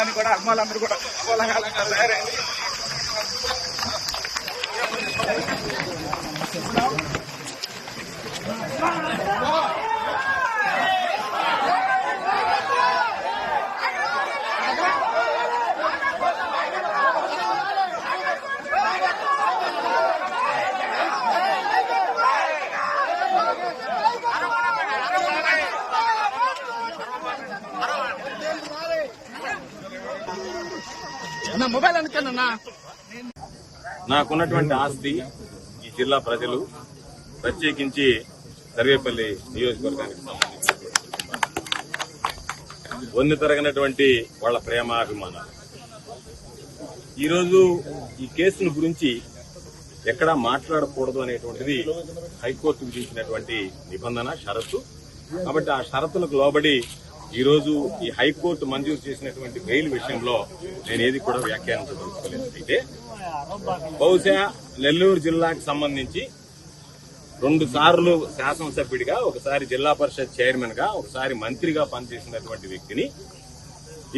అని కూడా అమ్మాలందరూ కూడా కోలాహలంగా తయారైంది. నా మొబైల్ నాకున్నటువంటి ఆస్తి ఈ జిల్లా ప్రజలు ప్రత్యేకించి సర్వేపల్లి నియోజకవర్గానికి సంబంధించి వన్ను తరగనటువంటి వాళ్ళ ప్రేమాభిమానాలు. ఈరోజు ఈ కేసును గురించి ఎక్కడా మాట్లాడకూడదు అనేటువంటిది హైకోర్టు విధించినటువంటి నిబంధన షరతు. కాబట్టి ఆ షరతులకు లోబడి ఈ రోజు ఈ హైకోర్టు మంజూరు చేసినటువంటి బెయిల్ విషయంలో నేను ఏది కూడా వ్యాఖ్యానించదలుచుకోలేదు అయితే బహుశా నెల్లూరు జిల్లాకు సంబంధించి రెండు సార్లు శాసనసభ్యుడిగా ఒకసారి జిల్లా పరిషత్ చైర్మన్గా ఒకసారి మంత్రిగా పనిచేసినటువంటి వ్యక్తిని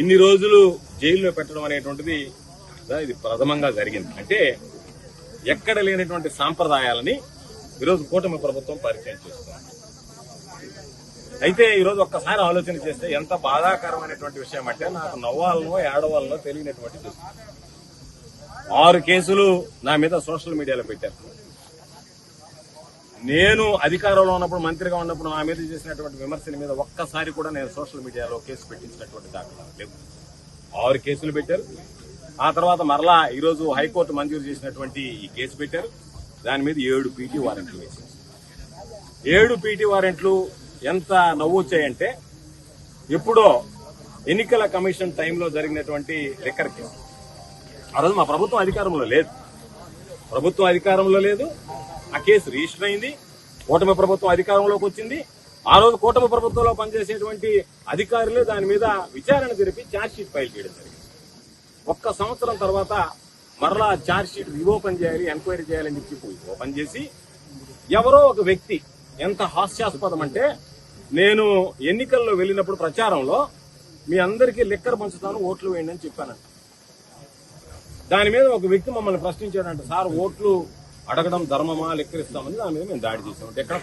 ఇన్ని రోజులు జైల్లో పెట్టడం అనేటువంటిది ఇది ప్రథమంగా జరిగింది. అంటే ఎక్కడ లేనటువంటి సాంప్రదాయాలని ఈరోజు కూటమి ప్రభుత్వం పరిచయం చేస్తుంది. అయితే ఈరోజు ఒక్కసారి ఆలోచన చేస్తే ఎంత బాధాకరమైనటువంటి విషయం అంటే నాకు నవ్వాలనో ఏడవాలనో తెలియనటువంటి ఆరు కేసులు నా మీద సోషల్ మీడియాలో పెట్టారు. నేను అధికారంలో ఉన్నప్పుడు మంత్రిగా ఉన్నప్పుడు నా మీద చేసినటువంటి విమర్శల మీద ఒక్కసారి కూడా నేను సోషల్ మీడియాలో కేసు పెట్టించినటువంటి దాఖలా లేవు. ఆరు కేసులు పెట్టారు. ఆ తర్వాత మరలా ఈరోజు హైకోర్టు మంజూరు చేసినటువంటి ఈ కేసు పెట్టారు. దాని మీద ఏడు పీటీ వారెంట్లు వేశారు. ఏడు పీటీ వారెంట్లు ఎంత నవ్వు వచ్చాయంటే ఎప్పుడో ఎన్నికల కమిషన్ టైంలో జరిగినటువంటి లిక్కర్ కేసు ఆ రోజు మా ప్రభుత్వం అధికారంలో లేదు. ప్రభుత్వం అధికారంలో లేదు. ఆ కేసు రిజిస్టర్ అయింది. కూటమి ప్రభుత్వం అధికారంలోకి వచ్చింది. ఆ రోజు కూటమి ప్రభుత్వంలో పనిచేసేటువంటి అధికారులు దాని మీద విచారణ జరిపి ఛార్జ్షీట్ ఫైల్ చేయడం జరిగింది. ఒక్క సంవత్సరం తర్వాత మరలా ఛార్జ్షీట్ రీఓపెన్ చేయాలి ఎంక్వైరీ చేయాలని చెప్పి ఓపెన్ చేసి ఎవరో ఒక వ్యక్తి ఎంత హాస్యాస్పదం అంటే నేను ఎన్నికల్లో వెళ్ళినప్పుడు ప్రచారంలో మీ అందరికీ లెక్కర్ పంచుతాను ఓట్లు వేయండి అని చెప్పానంట దాని మీద ఒక వ్యక్తి మమ్మల్ని ప్రశ్నించాడంట సార్ ఓట్లు అడగడం ధర్మమా? లెక్కరిస్తామని దాని మీద మేము దాడి చేసాం ఎక్కడ